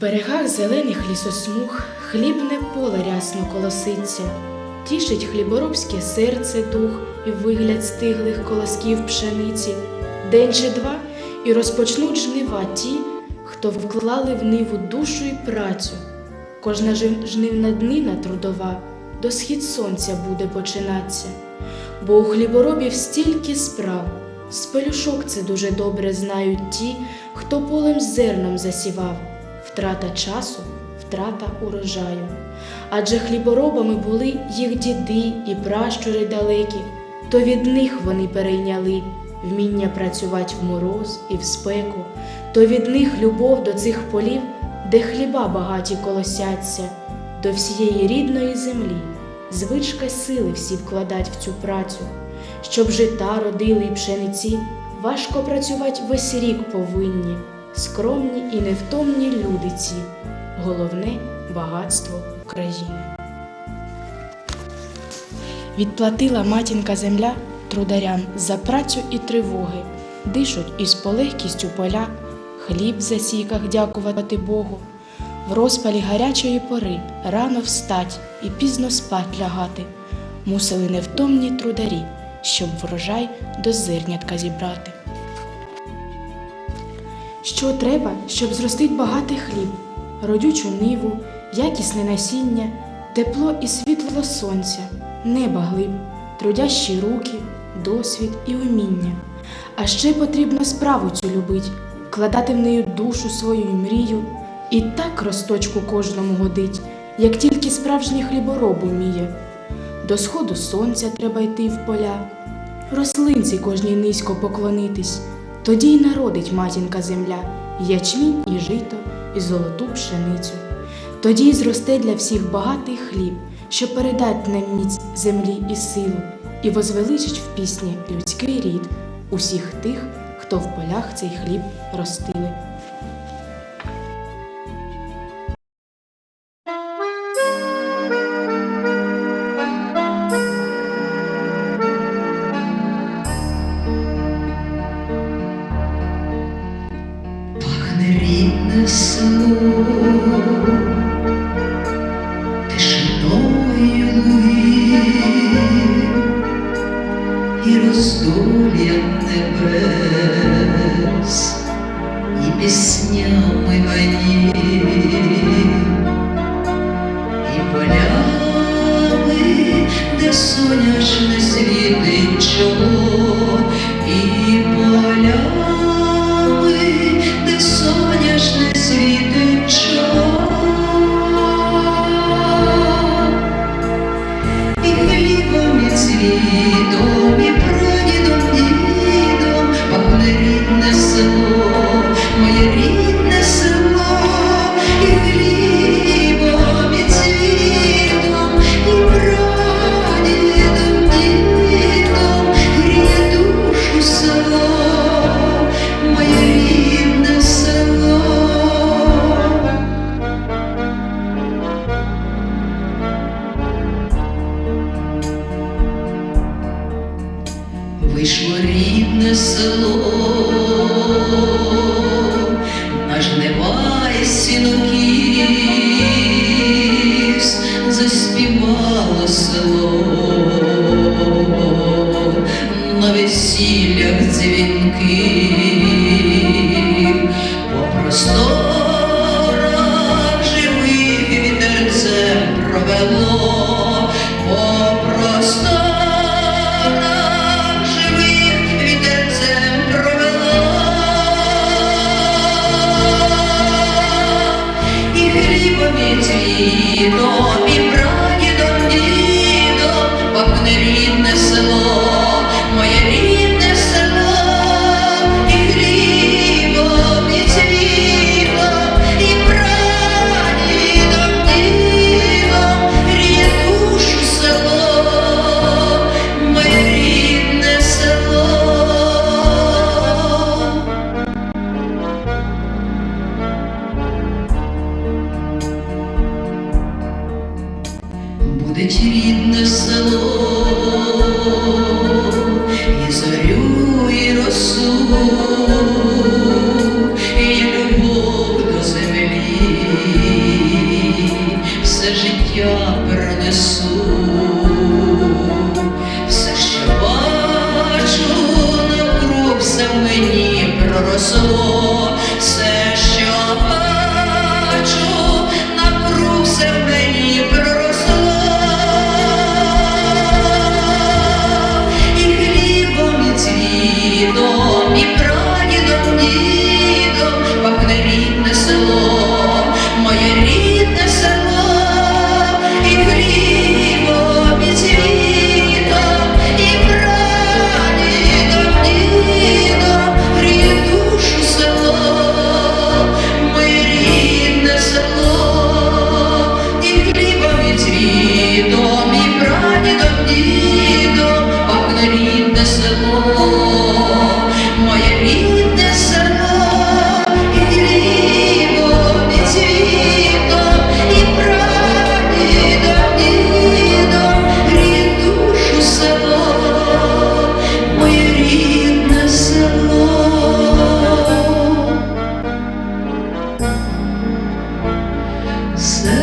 берегах зелених лісосмуг хлібне поле рясно колоситься, тішить хліборобське серце дух і вигляд стиглих колосків пшениці. День чи два і розпочнуть жнива ті, хто вклали в ниву душу і працю. Кожна жнивна днина трудова до схід сонця буде починатися, бо у хліборобів стільки справ. З пелюшок це дуже добре знають ті, хто полем зерном засівав. Втрата часу, втрата урожаю. Адже хліборобами були їх діди і пращури далекі, то від них вони перейняли вміння працювати в мороз і в спеку, то від них любов до цих полів, де хліба багаті колосяться, до всієї рідної землі, звичка сили всі вкладать в цю працю, щоб жита родили й пшениці, важко працювати весь рік повинні, скромні і невтомні люди ці, головне багатство України. Відплатила матінка земля трударям за працю і тривоги, дишуть із полегкістю поля, хліб в засіках дякувати Богу. В розпалі гарячої пори рано встать і пізно спать лягати, мусили невтомні трударі, щоб врожай до зернятка зібрати. Що треба, щоб зростить багатий хліб, родючу ниву, якісне насіння, тепло і світло сонця, неба глиб, трудящі руки, досвід і уміння. А ще потрібно справу цю любить, вкладати в неї душу свою і мрію, і так росточку кожному годить, як тільки справжній хлібороб уміє. До сходу сонця треба йти в поля, рослинці кожній низько поклонитись, тоді й народить матінка земля, ячмінь і жито, і золоту пшеницю. Тоді й зросте для всіх багатий хліб, що передать нам міць землі і силу, і возвеличить в пісні людський рід усіх тих, хто в полях цей хліб ростили. І роздол'ям небес, і піснями гаїв, і полями, де соняшне світить чоло, Вийшло рідне село, на жнива й сінокіс, заспівало село, на весіллях дзвінків, і і прадідом, дідом пахне рідне село, моє село, і зорю, і росу, і любов до землі, все життя принесу. So